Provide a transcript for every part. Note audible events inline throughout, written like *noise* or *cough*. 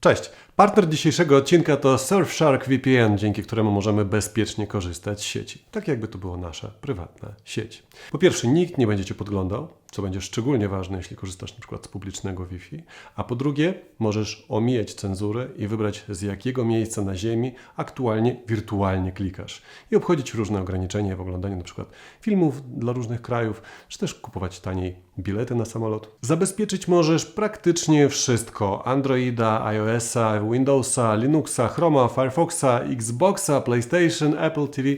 Cześć! Partner dzisiejszego odcinka to Surfshark VPN, dzięki któremu możemy bezpiecznie korzystać z sieci. Tak jakby to była nasza prywatna sieć. Po pierwsze, nikt nie będzie Cię podglądał, co będzie szczególnie ważne, jeśli korzystasz przykład z publicznego Wi-Fi. A po drugie, możesz omijać cenzurę i wybrać z jakiego miejsca na Ziemi aktualnie wirtualnie klikasz. I obchodzić różne ograniczenia w oglądaniu przykład filmów dla różnych krajów, czy też kupować taniej bilety na samolot. Zabezpieczyć możesz praktycznie wszystko. Androida, iOS-a, Windowsa, Linuxa, Chroma, Firefoxa, Xboxa, PlayStation, Apple TV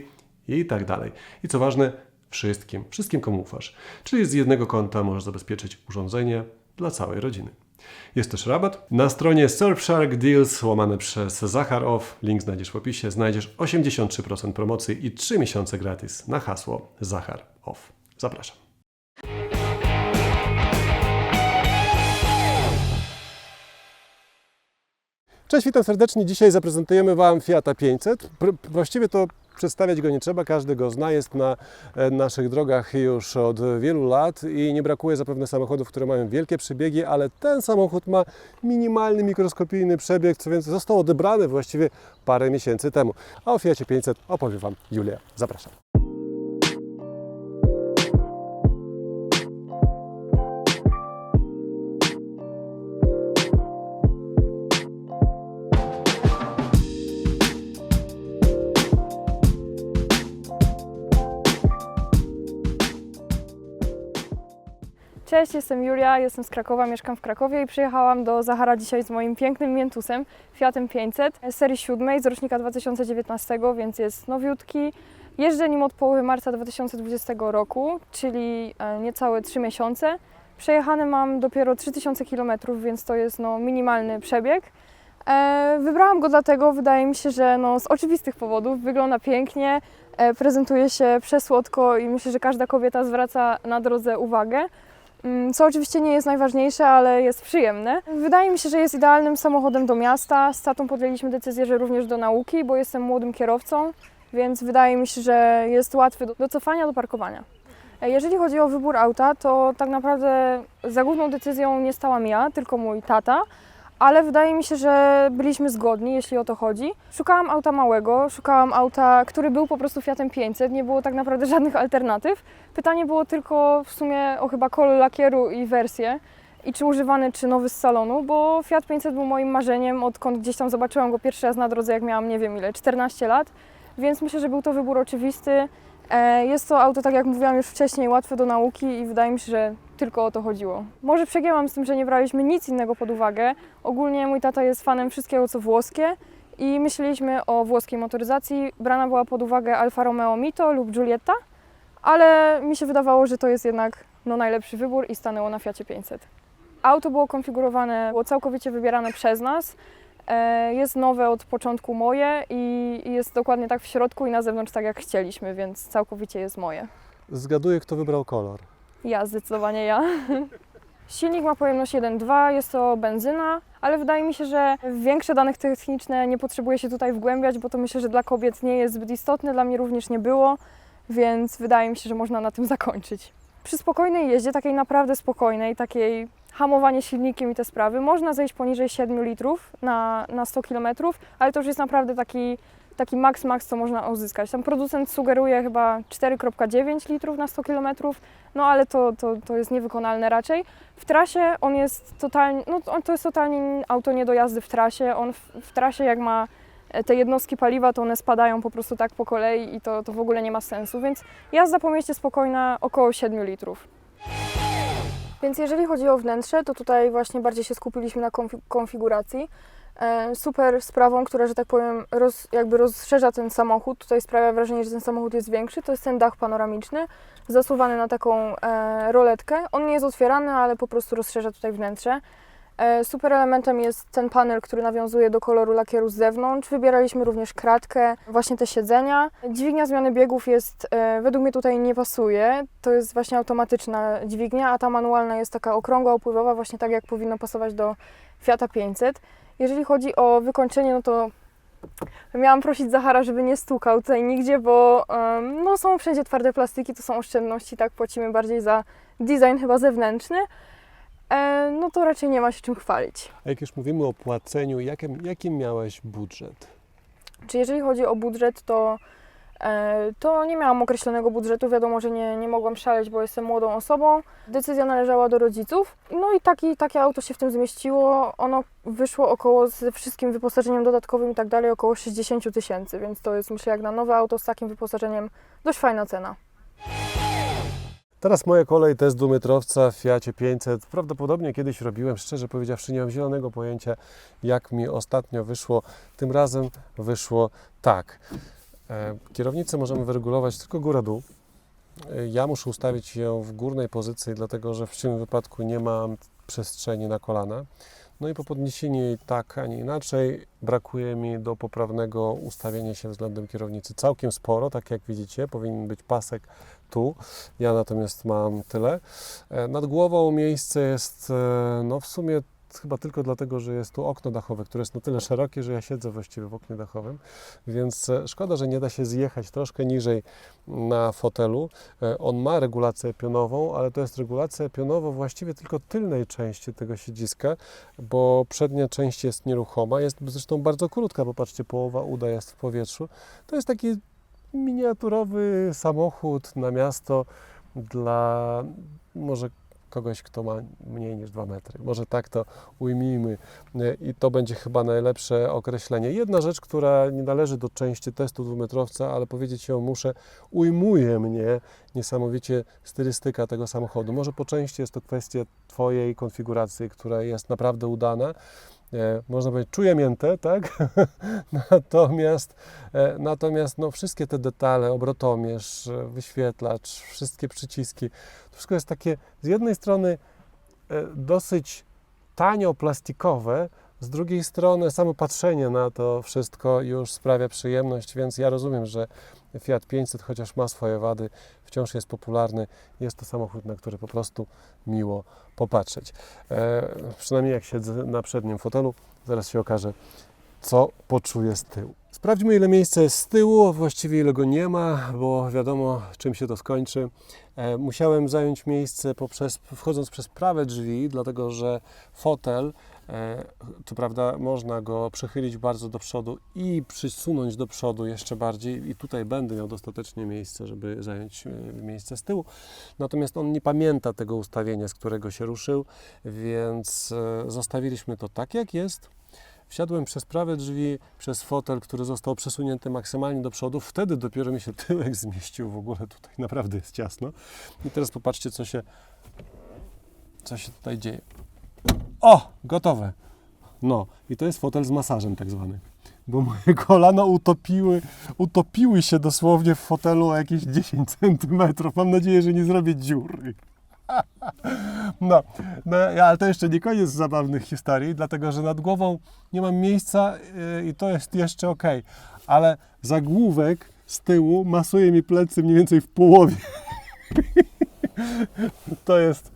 i tak dalej. I co ważne, wszystkim, wszystkim komu ufasz. Czyli z jednego konta możesz zabezpieczyć urządzenie dla całej rodziny. Jest też rabat. Na stronie Surfshark Deals łamane przez Zachar Off, link znajdziesz w opisie, znajdziesz 83% promocji i 3 miesiące gratis na hasło Zachar Off. Zapraszam. Cześć, witam serdecznie. Dzisiaj zaprezentujemy Wam Fiata 500. Pr- Właściwie to przedstawiać go nie trzeba, każdy go zna, jest na e, naszych drogach już od wielu lat i nie brakuje zapewne samochodów, które mają wielkie przebiegi, ale ten samochód ma minimalny, mikroskopijny przebieg, co więc został odebrany właściwie parę miesięcy temu. A o Fiacie 500 opowie Wam Julia. Zapraszam. Cześć, jestem Julia, jestem z Krakowa, mieszkam w Krakowie i przyjechałam do Zachara dzisiaj z moim pięknym Mientusem Fiatem 500 z serii 7 z rocznika 2019, więc jest nowiutki. Jeżdżę nim od połowy marca 2020 roku, czyli e, niecałe 3 miesiące. Przejechane mam dopiero 3000 km, więc to jest no, minimalny przebieg. E, wybrałam go dlatego, wydaje mi się, że no, z oczywistych powodów wygląda pięknie, e, prezentuje się przesłodko i myślę, że każda kobieta zwraca na drodze uwagę. Mm, Co oczywiście nie jest najważniejsze, ale jest przyjemne. Wydaje mi się, że jest idealnym samochodem do miasta. Z tatą podjęliśmy decyzję, że również do nauki, bo jestem młodym kierowcą, więc wydaje mi się, że jest łatwy do, cofania, do parkowania. E, Jeżeli chodzi o wybór auta, to tak naprawdę za główną decyzją nie stałam ja, tylko mój tata, ale wydaje mi się, że byliśmy zgodni, jeśli o to chodzi. Szukałam auta małego, szukałam auta, który był po prostu Fiatem 500, nie było tak naprawdę *laughs* żadnych alternatyw. Pytanie było tylko w sumie o chyba kolor lakieru i wersję i czy używany, czy nowy z salonu, bo Fiat 500 był moim marzeniem, odkąd gdzieś tam zobaczyłam go pierwszy raz na drodze, jak miałam, nie wiem ile, 14 lat, więc myślę, że był to wybór oczywisty. E, Jest to auto, tak jak mówiłam już wcześniej, łatwe do nauki i wydaje mi się, że tylko o to chodziło. Może przegięłam z tym, że nie braliśmy nic innego pod uwagę. Ogólnie mój tata jest fanem wszystkiego, co włoskie i myśleliśmy o włoskiej motoryzacji. Brana była pod uwagę Alfa Romeo Mito lub Giulietta, ale mi się wydawało, że to jest jednak no, najlepszy wybór i stanęło na Fiacie 500. Auto było konfigurowane, było całkowicie wybierane przez nas. E, Jest nowe od początku moje i i jest dokładnie tak w środku i na zewnątrz tak jak chcieliśmy, więc całkowicie jest moje. Zgaduję, kto wybrał kolor. Ja, zdecydowanie ja. *laughs* Silnik ma pojemność 1.2, jest to benzyna, ale wydaje mi się, że większe danych techniczne nie potrzebuje się tutaj wgłębiać, bo to myślę, że dla kobiet nie jest zbyt istotne, dla mnie również nie było, więc wydaje mi się, że można na tym zakończyć. Przy spokojnej jeździe, takiej naprawdę spokojnej, takiej hamowanie silnikiem i te sprawy, można zejść poniżej 7 litrów na, na 100 km, ale to już jest naprawdę taki, taki max max, co można uzyskać. Tam producent sugeruje chyba 4,9 litrów na 100 km, no ale to, to, to jest niewykonalne raczej. W trasie on jest totalnie, no to- jest totalnie auto nie do jazdy w trasie. On w, w trasie jak ma te jednostki paliwa, to one spadają po prostu tak po kolei i to, to w ogóle nie ma sensu, więc jazda po mieście spokojna około 7 litrów. Więc jeżeli chodzi o wnętrze, to tutaj właśnie bardziej się skupiliśmy na konfi- konfiguracji. E, Super sprawą, która, że tak powiem, roz, jakby rozszerza ten samochód, tutaj sprawia wrażenie, że ten samochód jest większy, to jest ten dach panoramiczny, zasuwany na taką e, roletkę. On nie jest otwierany, ale po prostu rozszerza tutaj wnętrze. E, super elementem jest ten panel, który nawiązuje do koloru lakieru z zewnątrz. Wybieraliśmy również kratkę, właśnie te siedzenia. Dźwignia zmiany biegów jest, e, według mnie tutaj nie pasuje. To jest właśnie automatyczna dźwignia, a ta manualna jest taka okrągła, upływowa, właśnie tak jak powinno pasować do Fiata 500. Jeżeli chodzi o wykończenie, no to miałam prosić Zachara, żeby nie stukał tutaj nigdzie, bo no, są wszędzie twarde plastiki, to są oszczędności, tak płacimy bardziej za design chyba zewnętrzny. E, no to raczej nie ma się czym chwalić. A jak już mówimy o płaceniu, jakim, jaki miałeś budżet? Czy jeżeli chodzi o budżet, to, e, to nie miałam określonego budżetu. Wiadomo, że nie, nie mogłam szaleć, bo jestem młodą osobą. Decyzja należała do rodziców. No i taki, takie auto się w tym zmieściło. Ono wyszło około ze wszystkim wyposażeniem dodatkowym i tak dalej około 60 000 tysięcy, więc to jest myślę jak na nowe auto z takim wyposażeniem dość fajna cena. Teraz moja kolej test dwumetrowca w Fiacie 500. Prawdopodobnie kiedyś robiłem, szczerze powiedziawszy, nie mam zielonego pojęcia, jak mi ostatnio wyszło. Tym razem wyszło tak. E, Kierownicę możemy wyregulować tylko góra-dół. E, Ja muszę ustawić ją w górnej pozycji, dlatego że w tym wypadku nie mam przestrzeni na kolana. No i po podniesieniu jej tak, a nie inaczej, brakuje mi do poprawnego ustawienia się względem kierownicy całkiem sporo, tak jak widzicie, powinien być pasek tu, ja natomiast mam tyle. E, Nad głową miejsce jest, e, no w sumie chyba tylko dlatego, że jest tu okno dachowe, które jest na tyle szerokie, że ja siedzę właściwie w oknie dachowym, więc e, szkoda, że nie da się zjechać troszkę niżej na fotelu. On ma regulację pionową, ale to jest regulacja pionowa właściwie tylko tylnej części tego siedziska, bo przednia część jest nieruchoma, jest zresztą bardzo krótka, popatrzcie, połowa uda jest w powietrzu. To jest taki miniaturowy samochód na miasto dla może kogoś, kto ma mniej niż 2 metry. Może tak to ujmijmy i to będzie chyba najlepsze określenie. Jedna rzecz, która nie należy do części testu dwumetrowca, ale powiedzieć ją muszę, ujmuje mnie niesamowicie stylistyka tego samochodu. Może po części jest to kwestia Twojej konfiguracji, która jest naprawdę udana. E, można powiedzieć, czuję miętę, tak? *laughs* natomiast e, natomiast no, wszystkie te detale, obrotomierz, e, wyświetlacz, wszystkie przyciski, to wszystko jest takie z jednej strony dosyć tanio plastikowe, z drugiej strony samo patrzenie na to wszystko już sprawia przyjemność, więc ja rozumiem, że Fiat 500, chociaż ma swoje wady, wciąż jest popularny. Jest to samochód, na który po prostu miło popatrzeć. E, przynajmniej jak siedzę na przednim fotelu, zaraz się okaże, co poczuję z tyłu. Sprawdźmy, ile miejsca jest z tyłu, właściwie ile go nie ma, bo wiadomo, czym się to skończy. E, musiałem zająć miejsce poprzez, wchodząc przez prawe drzwi, dlatego że fotel, co prawda można go przechylić bardzo do przodu i przysunąć do przodu jeszcze bardziej i tutaj będę miał dostatecznie miejsca, żeby zająć e, miejsce z tyłu. Natomiast on nie pamięta tego ustawienia, z którego się ruszył, więc e, zostawiliśmy to tak, jak jest. Wsiadłem przez prawe drzwi, przez fotel, który został przesunięty maksymalnie do przodu. Wtedy dopiero mi się tyłek zmieścił w ogóle tutaj. Naprawdę jest ciasno. I teraz popatrzcie, co się, co się tutaj dzieje. O, gotowe. No, i to jest fotel z masażem tak zwany. Bo moje *laughs* kolana utopiły, utopiły się dosłownie w fotelu o jakieś 10 *laughs* centymetrów. Mam nadzieję, że nie zrobię dziury. *laughs* No, no, ale to jeszcze nie koniec zabawnych historii, dlatego że nad głową nie mam miejsca yy, i to jest jeszcze ok. Ale zagłówek z tyłu masuje mi plecy mniej więcej w połowie. to jest,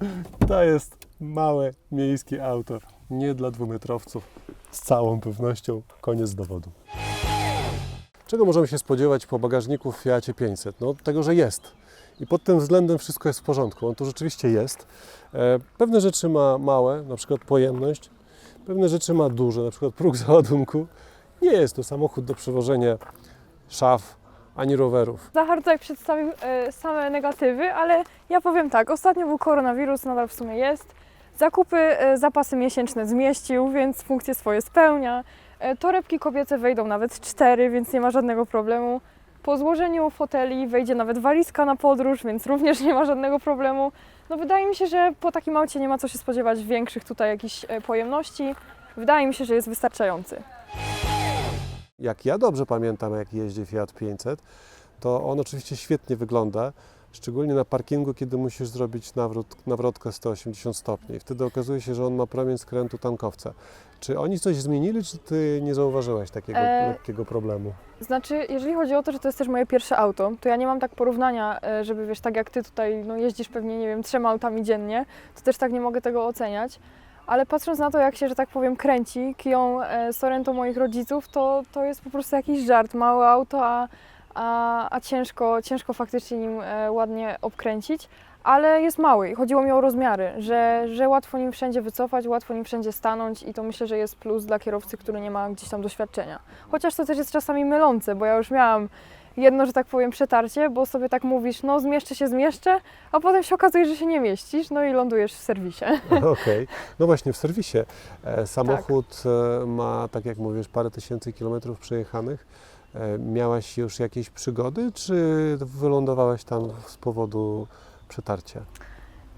to jest małe miejskie auto. Nie dla dwumetrowców. Z całą pewnością koniec dowodu. Czego możemy się spodziewać po bagażniku w Fiacie 500? No tego, że jest. I pod tym względem wszystko jest w porządku. On tu rzeczywiście jest. E, Pewne rzeczy ma małe, na przykład pojemność. Pewne rzeczy ma duże, na przykład próg *laughs* załadunku. Nie jest to samochód do przewożenia szaf ani rowerów. Zachar tutaj przedstawił e, same negatywy, ale ja powiem tak, ostatnio był koronawirus, nadal w sumie jest. Zakupy, e, zapasy miesięczne zmieścił, więc funkcje swoje spełnia. E, torebki kobiece wejdą nawet cztery, więc nie ma żadnego problemu. Po złożeniu foteli wejdzie nawet walizka na podróż, więc również nie ma żadnego problemu. No wydaje mi się, że po takim aucie nie ma co się spodziewać większych tutaj jakichś e, pojemności. Wydaje mi się, że jest wystarczający. Jak ja dobrze pamiętam, jak jeździ Fiat 500, to on oczywiście świetnie wygląda, szczególnie na parkingu, kiedy musisz zrobić nawrót, nawrotkę 180 stopni. Wtedy okazuje się, że on ma promień skrętu tankowca. Czy oni coś zmienili, czy ty nie zauważyłaś takiego E, lekkiego problemu? Znaczy, jeżeli chodzi o to, że to jest też moje pierwsze auto, to ja nie mam tak porównania, e, żeby wiesz, tak jak ty tutaj no, jeździsz pewnie, nie wiem, trzema autami dziennie, to też tak nie mogę tego oceniać. Ale patrząc na to, jak się, że tak powiem, kręci kiją e, Sorento moich rodziców, to, to jest po prostu jakiś żart. Małe auto, a, a, a ciężko, ciężko faktycznie nim e, ładnie obkręcić, ale jest mały i chodziło mi o rozmiary, że, że łatwo nim wszędzie wycofać, łatwo nim wszędzie stanąć i to myślę, że jest plus dla kierowcy, który nie ma gdzieś tam doświadczenia. Chociaż to też jest czasami mylące, bo ja już miałam jedno, że tak powiem, przetarcie, bo sobie tak mówisz, no zmieszczę się, zmieszczę, a potem się okazuje, że się nie mieścisz, no i lądujesz w serwisie. *laughs* Okej. No właśnie, w serwisie. E, Samochód e, ma, tak jak mówisz, parę tysięcy kilometrów przejechanych. E, Miałaś już jakieś przygody, czy wylądowałaś tam z powodu przetarcia?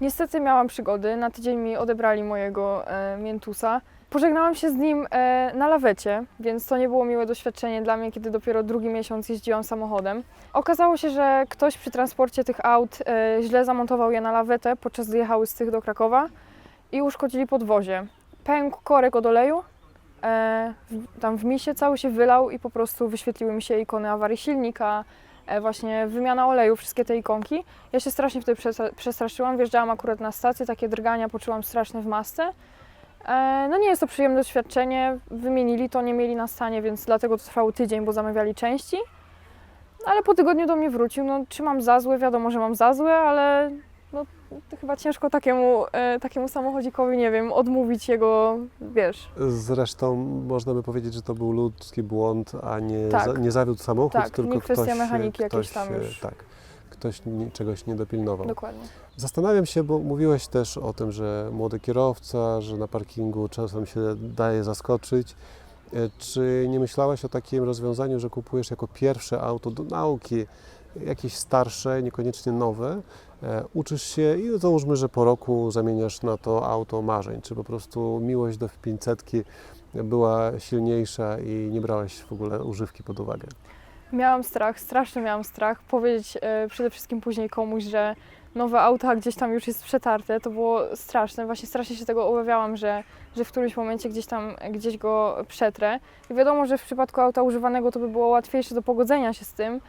Niestety miałam przygody. Na tydzień mi odebrali mojego e, miętusa. Pożegnałam się z nim e, na lawecie, więc to nie było miłe doświadczenie dla mnie, kiedy dopiero drugi miesiąc jeździłam samochodem. Okazało się, że ktoś przy transporcie tych aut e, źle zamontował je na lawetę, podczas gdy jechały z tych do Krakowa i uszkodzili podwozie. Pękł korek od oleju, e, tam w misie cały się wylał i po prostu wyświetliły mi się ikony awarii silnika, e, właśnie wymiana oleju, wszystkie te ikonki. Ja się strasznie wtedy przestraszyłam, wjeżdżałam akurat na stację, takie drgania poczułam straszne w masce. E, No nie jest to przyjemne doświadczenie, wymienili to, nie mieli na stanie, więc dlatego to trwało tydzień, bo zamawiali części. Ale po tygodniu do mnie wrócił, no czy mam za złe, wiadomo, że mam za złe, ale no, chyba ciężko takiemu, e, takiemu samochodzikowi, nie wiem, odmówić jego, wiesz, Zresztą można by powiedzieć, że to był ludzki błąd, a nie, Tak. za, nie zawiódł samochód, Tak, tylko nie kwestia ktoś, mechaniki ktoś, jakiejś tam już. Tak, ktoś czegoś nie dopilnował. dokładnie. Zastanawiam się, bo mówiłeś też o tym, że młody kierowca, że na parkingu czasem się daje zaskoczyć. E, Czy nie myślałaś o takim rozwiązaniu, że kupujesz jako pierwsze auto do nauki jakieś starsze, niekoniecznie nowe, uczysz się i załóżmy, że po roku zamieniasz na to auto marzeń, czy po prostu miłość do 500 była silniejsza i nie brałaś w ogóle używki pod uwagę? Miałam strach, strasznie miałam strach powiedzieć e, przede wszystkim później komuś, że nowe auto gdzieś tam już jest przetarte, to było straszne. Właśnie strasznie się tego obawiałam, że, że w którymś momencie gdzieś tam, gdzieś go przetrę. I wiadomo, że w przypadku auta używanego to by było łatwiejsze do pogodzenia się z tym,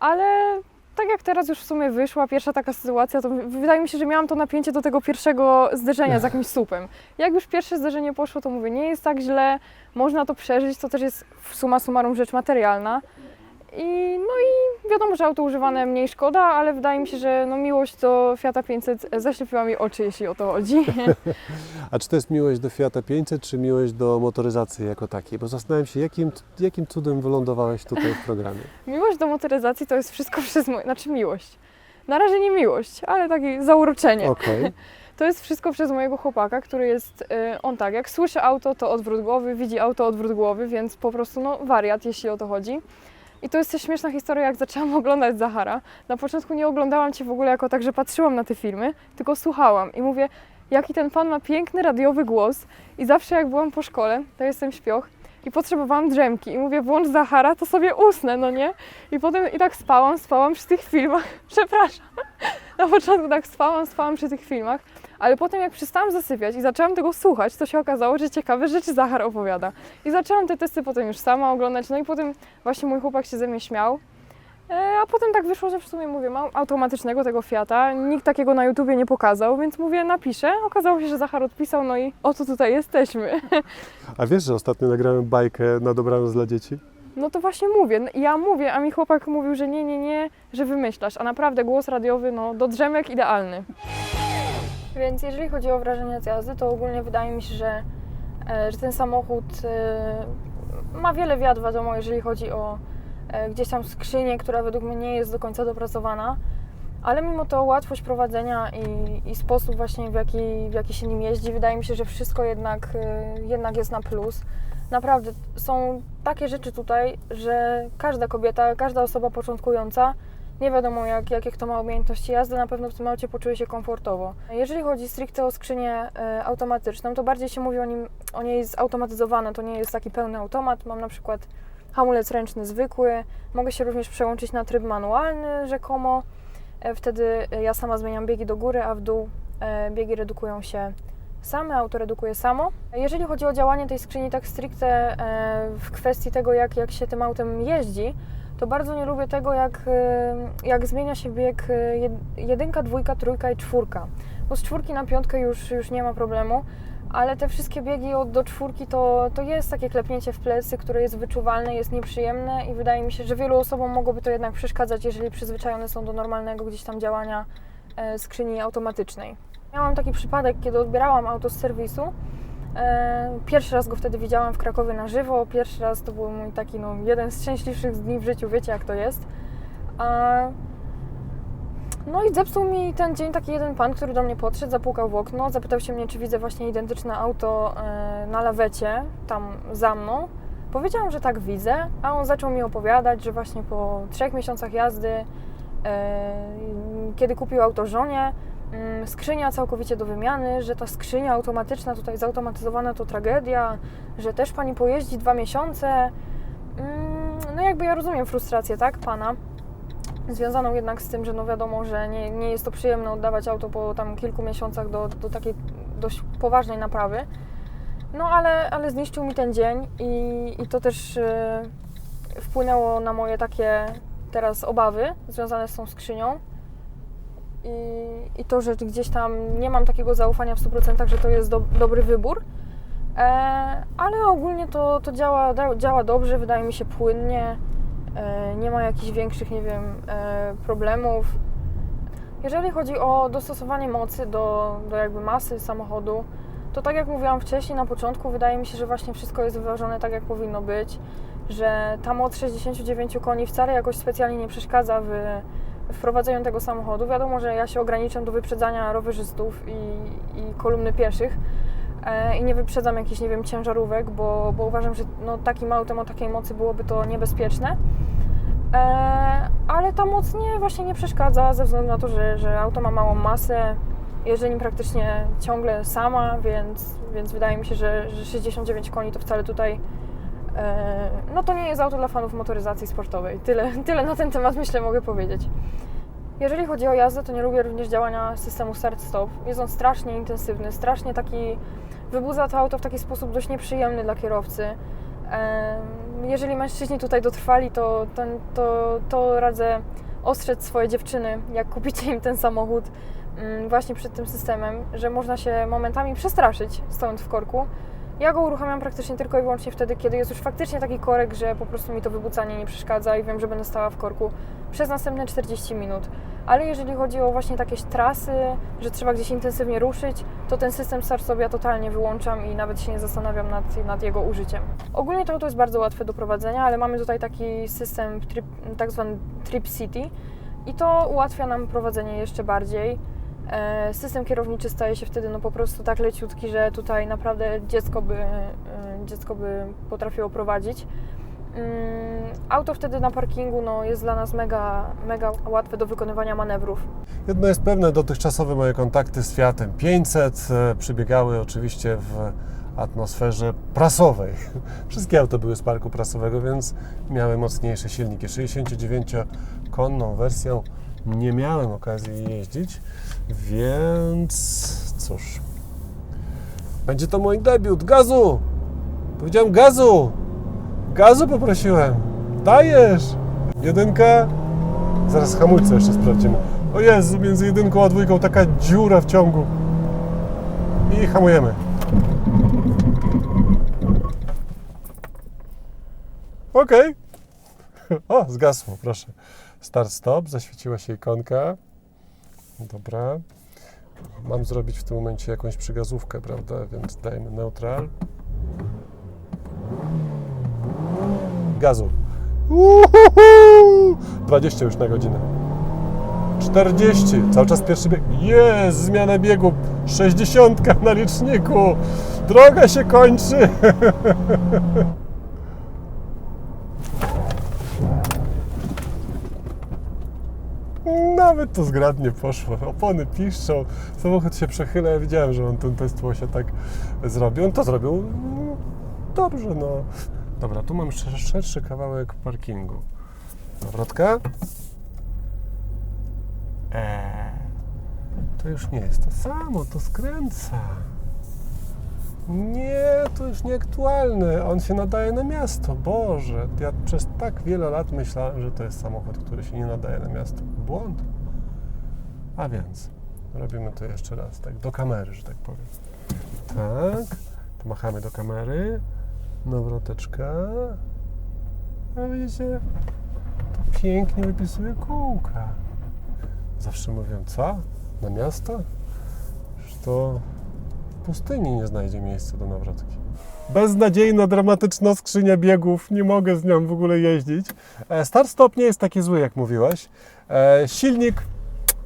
ale tak jak teraz już w sumie wyszła pierwsza taka sytuacja, to wydaje mi się, że miałam to napięcie do tego pierwszego zderzenia z jakimś słupem. Jak już pierwsze zderzenie poszło, to mówię, nie jest tak źle, można to przeżyć, to też jest suma summarum rzecz materialna. I, no i wiadomo, że auto używane mniej szkoda, ale wydaje mi się, że no, miłość do Fiata 500 zaślepiła mi oczy, jeśli o to chodzi. *laughs* A czy to jest miłość do Fiata 500, czy miłość do motoryzacji jako takiej? Bo zastanawiam się, jakim, jakim cudem wylądowałeś tutaj w programie. *laughs* miłość do motoryzacji to jest wszystko *laughs* przez moje, znaczy miłość. Na razie nie miłość, ale takie zauroczenie. Okej. To jest wszystko przez mojego chłopaka, który jest, y, on tak, jak słyszy auto, to odwrót głowy, widzi auto, odwrót głowy, więc po prostu no wariat, jeśli o to chodzi. I to jest śmieszna historia, jak zaczęłam *laughs* oglądać Zahara. Na początku nie oglądałam Cię w ogóle jako tak, że patrzyłam na te filmy, tylko słuchałam i mówię, jaki ten pan ma piękny radiowy głos i zawsze jak byłam po szkole, to jestem śpioch i potrzebowałam drzemki i mówię, włącz Zahara, to sobie usnę, no nie? I potem i tak spałam, spałam przy tych filmach, *laughs* przepraszam. Na początku tak spałam, spałam przy tych filmach, ale potem jak przestałam zasypiać i zaczęłam tego słuchać, to się okazało, że ciekawe rzeczy Zachar opowiada. I zaczęłam te testy potem już sama oglądać, no i potem właśnie mój chłopak się ze mnie śmiał. E, A potem tak wyszło, że w sumie mówię, mam automatycznego tego Fiata, nikt takiego na YouTubie nie pokazał, więc mówię, napiszę. Okazało się, że Zachar odpisał, no i oto tutaj jesteśmy. A wiesz, że ostatnio nagrałem bajkę na dobranoc dla dzieci? No to właśnie mówię, No, ja mówię, a mi chłopak mówił, że nie, nie, nie, że wymyślasz, a naprawdę głos radiowy, no do drzemek idealny. Więc jeżeli chodzi o wrażenia z jazdy, to ogólnie wydaje mi się, że, e, że ten samochód e, ma wiele wad, wiadomo, jeżeli chodzi o e, gdzieś tam skrzynię, która według mnie nie jest do końca dopracowana, ale mimo to łatwość prowadzenia i, i sposób właśnie w jaki, w jaki się nim jeździ, wydaje mi się, że wszystko jednak, jednak jest na plus. Naprawdę są takie rzeczy tutaj, że każda kobieta, każda osoba początkująca, nie wiadomo jak, jakie kto ma umiejętności jazdy, na pewno w tym aucie poczuje się komfortowo. Jeżeli chodzi stricte o skrzynię e, automatyczną, to bardziej się mówi o, nim, o niej zautomatyzowane, to nie jest taki pełny automat. Mam na przykład hamulec ręczny zwykły, mogę się również przełączyć na tryb manualny rzekomo. E, Wtedy e, ja sama zmieniam biegi do góry, a w dół biegi redukują się same, auto redukuje samo. Jeżeli chodzi o działanie tej skrzyni tak stricte e, w kwestii tego, jak, jak się tym autem jeździ, to bardzo nie lubię tego, jak, e, jak zmienia się bieg e, jed- jedynka, dwójka, trójka i czwórka. Bo z czwórki na piątkę już, już nie ma problemu, ale te wszystkie biegi od do czwórki to, to jest takie klepnięcie w plecy, które jest wyczuwalne, jest nieprzyjemne i wydaje mi się, że wielu osobom mogłoby to jednak przeszkadzać, jeżeli przyzwyczajone są do normalnego gdzieś tam działania skrzyni automatycznej. Miałam taki przypadek, kiedy odbierałam auto z serwisu. E, Pierwszy raz go wtedy widziałam w Krakowie na żywo. Pierwszy raz to był mój taki no, jeden z szczęśliwszych dni w życiu, wiecie jak to jest. No i zepsuł mi ten dzień taki jeden pan, który do mnie podszedł, zapukał w okno, zapytał się mnie, czy widzę właśnie identyczne auto e, na lawecie, tam za mną. Powiedziałam, że tak widzę, a on zaczął mi opowiadać, że właśnie po trzech miesiącach jazdy, e, kiedy kupił auto żonie, skrzynia całkowicie do wymiany, że ta skrzynia automatyczna, tutaj zautomatyzowana to tragedia, że też pani pojeździ dwa miesiące. Mm, No jakby ja rozumiem frustrację, tak, pana związaną jednak z tym, że no wiadomo, że nie, nie jest to przyjemne oddawać auto po tam kilku miesiącach do, do takiej dość poważnej naprawy. No ale, ale zniszczył mi ten dzień i, i to też e, wpłynęło na moje takie teraz obawy związane z tą skrzynią. I, I to, że gdzieś tam nie mam takiego zaufania w 100%, że to jest do, dobry wybór. E, ale ogólnie to, to działa, da- działa dobrze, wydaje mi się płynnie. E, nie ma jakichś większych, nie wiem, e, problemów. Jeżeli chodzi o dostosowanie mocy do, do jakby masy samochodu, to tak jak mówiłam wcześniej na początku, wydaje mi się, że właśnie wszystko jest wyważone tak, jak powinno być, że ta moc 69 koni wcale jakoś specjalnie nie przeszkadza w, w prowadzeniu tego samochodu. Wiadomo, że ja się ograniczam do wyprzedzania rowerzystów i, i kolumny pieszych, e, i nie wyprzedzam jakichś, nie wiem, ciężarówek, bo, bo uważam, że no, takim autem o takiej mocy byłoby to niebezpieczne. E, ale ta moc nie, właśnie nie przeszkadza ze względu na to, że, że auto ma małą masę, jeżdżę nim praktycznie ciągle sama, więc, więc wydaje mi się, że, że 69 koni to wcale tutaj no to nie jest auto dla fanów motoryzacji sportowej. Tyle, tyle na ten temat myślę mogę powiedzieć. Jeżeli chodzi o jazdę, to nie lubię również działania systemu start-stop. Jest on strasznie intensywny, strasznie taki wybudza to auto w taki sposób dość nieprzyjemny dla kierowcy. Em, Jeżeli mężczyźni tutaj dotrwali, to, to, to radzę ostrzec swoje dziewczyny, jak kupicie im ten samochód mm, właśnie przed tym systemem, że można się momentami przestraszyć stojąc w korku. Ja go uruchamiam praktycznie tylko i wyłącznie wtedy, kiedy jest już faktycznie taki korek, że po prostu mi to wybucanie nie przeszkadza i wiem, że będę stała w korku przez następne 40 minut. Ale jeżeli chodzi o właśnie takie trasy, że trzeba gdzieś intensywnie ruszyć, to ten system start sobie ja totalnie wyłączam i nawet się nie zastanawiam nad, nad jego użyciem. Ogólnie to auto jest bardzo łatwe do prowadzenia, ale mamy tutaj taki system, trip, tak zwany Trip City i to ułatwia nam prowadzenie jeszcze bardziej. E, System kierowniczy staje się wtedy no po prostu tak leciutki, że tutaj naprawdę dziecko by, e, dziecko by potrafiło prowadzić. Mm, Auto wtedy na parkingu no, jest dla nas mega, mega łatwe do wykonywania manewrów. Jedno jest pewne, dotychczasowe moje kontakty z Fiatem 500 e, przebiegały oczywiście w atmosferze prasowej. *laughs* Wszystkie auta były z parku prasowego, więc miały mocniejsze silniki. 69-konną wersją nie miałem okazji jeździć, więc cóż. Będzie to mój debiut. Gazu! Powiedziałem gazu! Gazu poprosiłem. Dajesz! Jedynka. Zaraz hamulce jeszcze sprawdzimy. O Jezu, między jedynką a dwójką taka dziura w ciągu. I hamujemy. Okej. *laughs* O, zgasło, proszę. Start, stop, zaświeciła się ikonka. Dobra. Mam zrobić w tym momencie jakąś przygazówkę, prawda? Więc dajmy neutral. Gazu. Uhuhu! 20 już na godzinę. 40, cały czas pierwszy bieg. Jest, zmiana biegu. 60 na liczniku. Droga się kończy. *laughs* Nawet to zgrabnie poszło. Opony piszczą, samochód się przechyla. Ja widziałem, że on ten test się tak zrobił. On to zrobił dobrze, no. Dobra, tu mam jeszcze szerszy kawałek parkingu. Nawrotka. Eee, to już nie jest to samo, to skręca. Nie, to już nieaktualne. On się nadaje na miasto. Boże, ja przez tak wiele lat myślałem, że to jest samochód, który się nie nadaje na miasto. Błąd. A więc robimy to jeszcze raz, tak do kamery, że tak powiem. Tak. Pomachamy do kamery. Nawroteczka. A widzicie? To pięknie wypisuje kółka. Zawsze mówią, co? Na miasto? Że to pustyni nie znajdzie miejsca do nawrotki. Beznadziejna, dramatyczna skrzynia biegów. Nie mogę z nią w ogóle jeździć. E, Start stop nie jest taki zły, jak mówiłaś. E, Silnik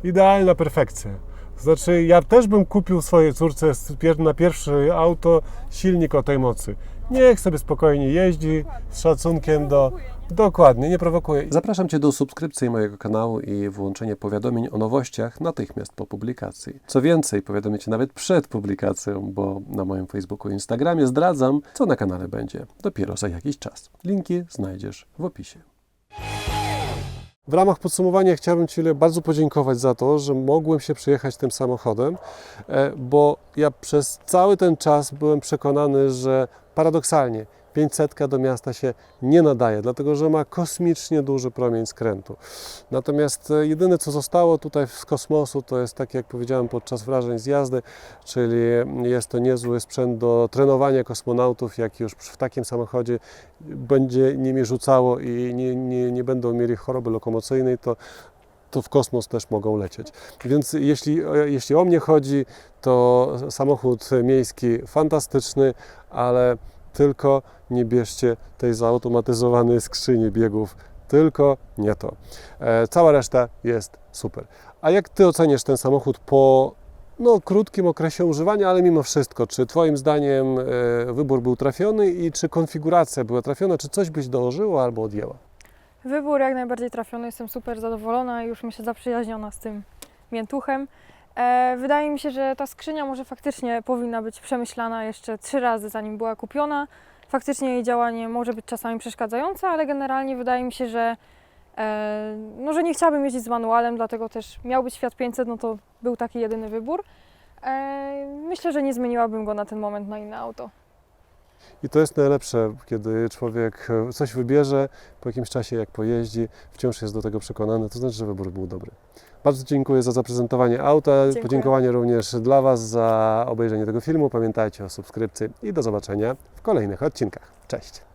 idealna perfekcja. Znaczy, ja też bym kupił swojej córce na pierwsze auto silnik o tej mocy. Niech sobie spokojnie jeździ z szacunkiem do. Dokładnie, nie prowokuje. Zapraszam Cię do subskrypcji mojego kanału i włączenia powiadomień o nowościach natychmiast po publikacji. Co więcej, powiadomię Cię nawet przed publikacją, bo na moim Facebooku i Instagramie zdradzam, co na kanale będzie dopiero za jakiś czas. Linki znajdziesz w opisie. W ramach podsumowania chciałbym Ci bardzo podziękować za to, że mogłem się przejechać tym samochodem, e, bo ja przez cały ten czas byłem przekonany, że paradoksalnie 500 do miasta się nie nadaje, dlatego że ma kosmicznie duży promień skrętu. Natomiast e, jedyne co zostało tutaj z kosmosu to jest tak jak powiedziałem podczas wrażeń z jazdy, czyli jest to niezły sprzęt do trenowania kosmonautów, jak już w takim samochodzie będzie nimi rzucało i nie, nie, nie będą mieli choroby lokomocyjnej, to to w kosmos też mogą lecieć. Więc jeśli, jeśli o mnie chodzi, to samochód miejski fantastyczny, ale tylko nie bierzcie tej zautomatyzowanej skrzyni biegów, tylko nie to. E, Cała reszta jest super. A jak Ty oceniasz ten samochód po no, krótkim okresie używania, ale mimo wszystko, czy Twoim zdaniem e, wybór był trafiony i czy konfiguracja była trafiona, czy coś byś dołożyła albo odjęła? Wybór jak najbardziej trafiony, jestem super zadowolona i już myślę zaprzyjaźniona z tym miętuchem. E, wydaje mi się, że ta skrzynia może faktycznie powinna być przemyślana jeszcze trzy razy zanim była kupiona. Faktycznie jej działanie może być czasami przeszkadzające, ale generalnie wydaje mi się, że, e, no, że nie chciałabym jeździć z manualem, dlatego też miał być Fiat 500, no to był taki jedyny wybór. E, myślę, że nie zmieniłabym go na ten moment na inne auto. I to jest najlepsze, kiedy człowiek e, coś wybierze, po jakimś czasie jak pojeździ, wciąż jest do tego przekonany, to znaczy, że wybór był dobry. Bardzo dziękuję za zaprezentowanie auta, Dziękuję. podziękowanie również dla Was za obejrzenie tego filmu. Pamiętajcie o subskrypcji i do zobaczenia w kolejnych odcinkach. Cześć!